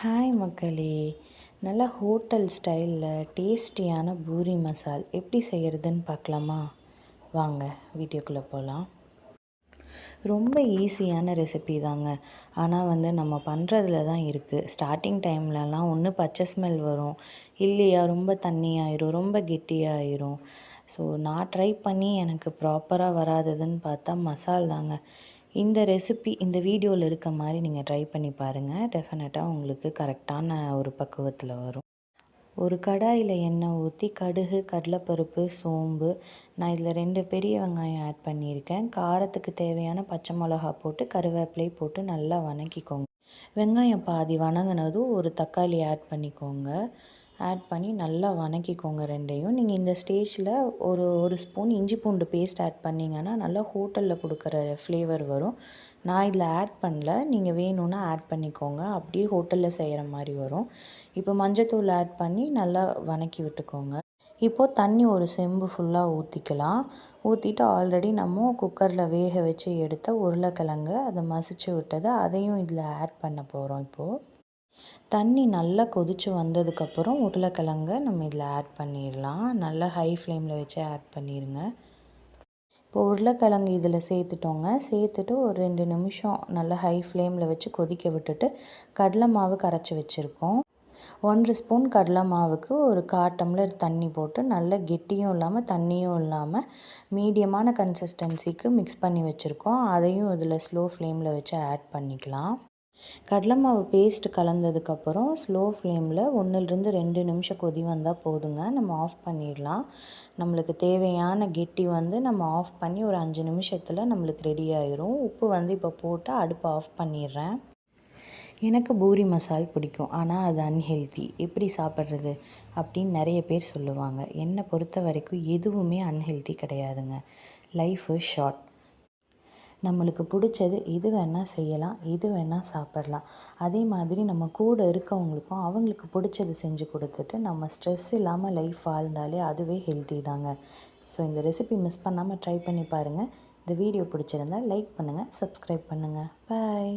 Hi மக்களே. நல்லா hotel ஸ்டைலில் டேஸ்டியான பூரி மசால் எப்படி செய்கிறதுன்னு பார்க்கலாமா? வாங்க வீடியோக்குள்ளே போகலாம் ரொம்ப ஈஸியான ரெசிபி தாங்க. ஆனால் வந்து நம்ம பண்ணுறதுல தான் இருக்குது ஸ்டார்டிங் டைம்லலாம் ஒன்று பச்சை ஸ்மெல் வரும். இல்லையா ரொம்ப தண்ணியாயிரும் ரொம்ப கெட்டியாயிரும். ஸோ நான் ட்ரை பண்ணி எனக்கு ப்ராப்பராக வராததுன்னு பார்த்தா மசால் தாங்க. இந்த ரெசிபி இந்த வீடியோவில் இருக்க மாதிரி நீங்கள் ட்ரை பண்ணி பாருங்கள் டெஃபினட்டாக உங்களுக்கு கரெக்டான ஒரு பக்குவத்தில் வரும். ஒரு கடாயில் எண்ணெய் ஊற்றி கடுகு கடலைப்பருப்பு சோம்பு நான் இதில் ரெண்டு பெரிய வெங்காயம் ஆட் பண்ணியிருக்கேன். காரத்துக்கு தேவையான பச்சை மிளகா போட்டு கருவேப்பிலை போட்டு நல்லா வணக்கிக்கோங்க. வெங்காயம் பாதி வணங்கினதும் ஒரு தக்காளி ஆட் பண்ணிக்கோங்க. ஆட் பண்ணி நல்லா வணக்கிக்கோங்க ரெண்டையும். நீங்கள் இந்த ஸ்டேஜில் ஒரு ஒரு ஸ்பூன் இஞ்சி பூண்டு பேஸ்ட் ஆட் பண்ணிங்கன்னா நல்லா ஹோட்டலில் கொடுக்குற ஃப்ளேவர் வரும். நான் இதில் ஆட் பண்ணல. நீங்கள் வேணும்னா ஆட் பண்ணிக்கோங்க. அப்படியே ஹோட்டலில் செய்கிற மாதிரி வரும். இப்போ மஞ்சத்தூள் ஆட் பண்ணி நல்லா வணக்கி விட்டுக்கோங்க. இப்போது தண்ணி ஒரு செம்பு ஃபுல்லாக ஊற்றிக்கலாம் ஊற்றிட்டு ஆல்ரெடி நம்ம குக்கரில் வேக வச்சு எடுத்த உருளைக்கிழங்கு அதை மசிச்சு விட்டதை. அதையும் இதில் ஆட் பண்ண போகிறோம் இப்போது தண்ணி நல்லா கொதித்து வந்ததுக்கப்புறம் உருளைக்கிழங்க நம்ம இதில் ஆட் பண்ணிடலாம். நல்லா ஹை ஃப்ளேமில் வச்சு ஆட் பண்ணிடுங்க. இப்போ உருளைக்கிழங்கு இதில் சேர்த்துட்டோங்க. சேர்த்துட்டு ஒரு ரெண்டு நிமிஷம் நல்லா ஹை ஃப்ளேமில் வச்சு கொதிக்க விட்டுட்டு கடலை மாவு கரைச்சி வச்சுருக்கோம். ஒன்றரை ஸ்பூன் கடலை மாவுக்கு ஒரு கால் டம்ளர் தண்ணி போட்டு நல்லா கெட்டியும் இல்லாமல் தண்ணியும் இல்லாமல் மீடியமான கன்சிஸ்டன்சிக்கு மிக்ஸ் பண்ணி வச்சுருக்கோம். அதையும் இதில் ஸ்லோ ஃப்ளேமில் வச்சு ஆட் பண்ணிக்கலாம். கடலை மாவு பேஸ்ட் கலந்ததுக்கப்புறம் ஸ்லோ ஃப்ளேமில் ஒன்றுலேருந்து ரெண்டு நிமிஷம் கொதி வந்தால் போதுங்க. நம்ம ஆஃப் பண்ணிடலாம். நம்மளுக்கு தேவையான கெட்டி வந்து நம்ம ஆஃப் பண்ணி ஒரு அஞ்சு நிமிஷத்தில் நம்மளுக்கு ரெடி ஆயிரும். உப்பு வந்து இப்போ போட்டு அடுப்பை ஆஃப் பண்ணிடுறேன். எனக்கு பூரி மசால் பிடிக்கும். ஆனால் அது அன்ஹெல்த்தி எப்படி சாப்பிட்றது அப்படின்னு நிறைய பேர் சொல்லுவாங்க. என்னை பொறுத்த வரைக்கும் எதுவுமே அன்ஹெல்த்தி கிடையாதுங்க. லைஃபு ஷார்ட் நம்மளுக்கு பிடிச்சது இது வேணால் செய்யலாம் இது வேணால் சாப்பிட்லாம். அதே மாதிரி நம்ம கூட இருக்கவங்களுக்கும் அவங்களுக்கு பிடிச்சது செஞ்சு கொடுத்துட்டு நம்ம ஸ்ட்ரெஸ் இல்லாமல் லைஃப் வாழ்ந்தாலே அதுவே ஹெல்த்தி தாங்க. ஸோ இந்த ரெசிபி மிஸ் பண்ணாமல் ட்ரை பண்ணி பாருங்கள் இந்த வீடியோ பிடிச்சிருந்தால் லைக் பண்ணுங்கள் சப்ஸ்கிரைப் பண்ணுங்கள் பாய்